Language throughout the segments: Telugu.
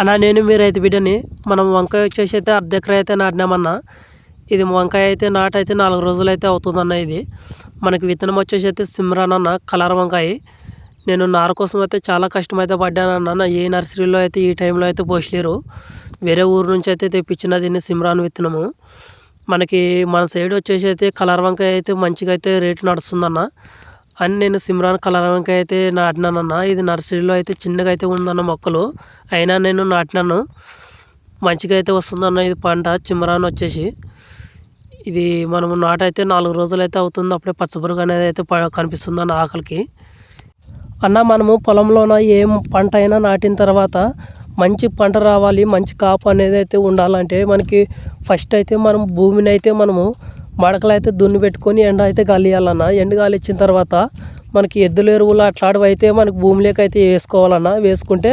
అన్నా నేను మీ రైతు బిడ్డని మనం వంకాయ వచ్చేసి అయితే అర్ధ ఎకర అయితే నాటినామన్నా ఇది వంకాయ అయితే నాటైతే నాలుగు రోజులు అయితే అవుతుందన్న ఇది. మనకి విత్తనం వచ్చేసి అయితే సిమ్రాన్ అన్న కలర్ వంకాయ. నేను నార కోసం అయితే చాలా కష్టం అయితే పడ్డానన్న ఏ నర్సరీలో అయితే ఈ టైంలో అయితే పోసలేరు వేరే ఊరు నుంచి అయితే తెప్పించిన దీన్ని సిమ్రాన్ విత్తనము. మనకి మన సైడ్ వచ్చేసి అయితే కలర్ వంకాయ అయితే మంచిగా అయితే రేటు నడుస్తుందన్న. అని నేను సిమ్రాన్ కలర్ అయితే నాటినానన్న. ఇది నర్సరీలో అయితే చిన్నగా అయితే ఉందన్న మొక్కలు. అయినా నేను నాటినాను. మంచిగా అయితే వస్తుందన్న ఇది పంట. చిమ్రాన్ వచ్చేసి ఇది మనము నాటైతే నాలుగు రోజులు అయితే అవుతుంది. అప్పుడే పచ్చబురుగు అనేది అయితే కనిపిస్తుంది అన్న ఆకలికి. అన్న మనము పొలంలోన ఏం పంట అయినా నాటిన తర్వాత మంచి పంట రావాలి. మంచి కాపు అనేది అయితే ఉండాలంటే మనకి ఫస్ట్ అయితే మనం భూమిని అయితే మనము మడకలు అయితే దున్ని పెట్టుకొని ఎండ అయితే గాలియాలన్న ఎండ గాలి ఇచ్చిన తర్వాత మనకి ఎద్దుల ఎరువులు అట్లాంటివి అయితే మనకి భూమిలోకి అయితే వేసుకోవాలన్న. వేసుకుంటే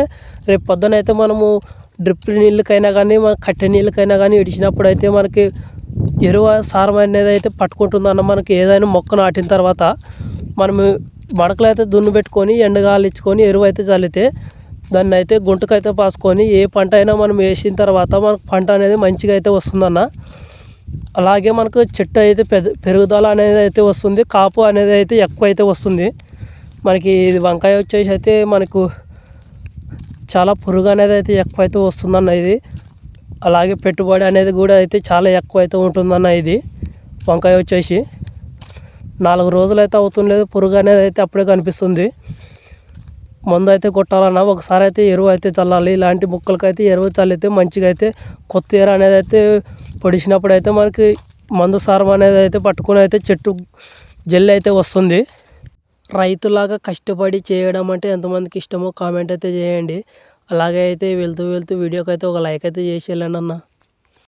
రేపు పొద్దున అయితే మనము డ్రిప్ నీళ్ళకైనా కానీ మన కట్టె నీళ్ళకైనా కానీ ఇడిచినప్పుడు అయితే మనకి ఎరువు సారం అనేది అయితే పట్టుకుంటుందన్న మనకి ఏదైనా మొక్క నాటిన తర్వాత మనము మడకలు అయితే దున్ను పెట్టుకొని ఎండగాలిచ్చుకొని ఎరువు అయితే చల్లితే దాన్ని అయితే గుంటకైతే పాసుకొని ఏ పంట అయినా మనం వేసిన తర్వాత మనకు పంట అనేది మంచిగా అయితే వస్తుందన్న. అలాగే మనకు చెట్టు అయితే పెద్ద పెరుగుదల అనేది అయితే వస్తుంది. కాపు అనేది అయితే ఎక్కువ అయితే వస్తుంది. మనకి ఇది వంకాయ వచ్చేసి అయితే మనకు చాలా పురుగు అనేది అయితే ఎక్కువ అయితే వస్తుందన్న ఇది. అలాగే పెట్టుబడి అనేది కూడా అయితే చాలా ఎక్కువ అయితే ఉంటుందన్న ఇది. వంకాయ వచ్చేసి నాలుగు రోజులు అయితే అవుతుండలేదు పురుగు అనేది అయితే అప్పుడే కనిపిస్తుంది. మందు అయితే కొట్టాలన్నా ఒకసారి అయితే ఎరువు అయితే చల్లాలి. ఇలాంటి మొక్కలకైతే ఎరువు చల్లితే మంచిగా అయితే కొత్త ఎరువు అనేది అయితే పొడిచినప్పుడు అయితే మనకి మందు సారం అనేది అయితే పట్టుకుని అయితే చెట్టు జల్లు అయితే వస్తుంది. రైతులాగా కష్టపడి చేయడం అంటే ఎంతమందికి ఇష్టమో కామెంట్ అయితే చేయండి. అలాగే అయితే వెళ్తూ వెళ్తూ వీడియోకి అయితే ఒక లైక్ అయితే చేసి వెళ్ళండి అన్న.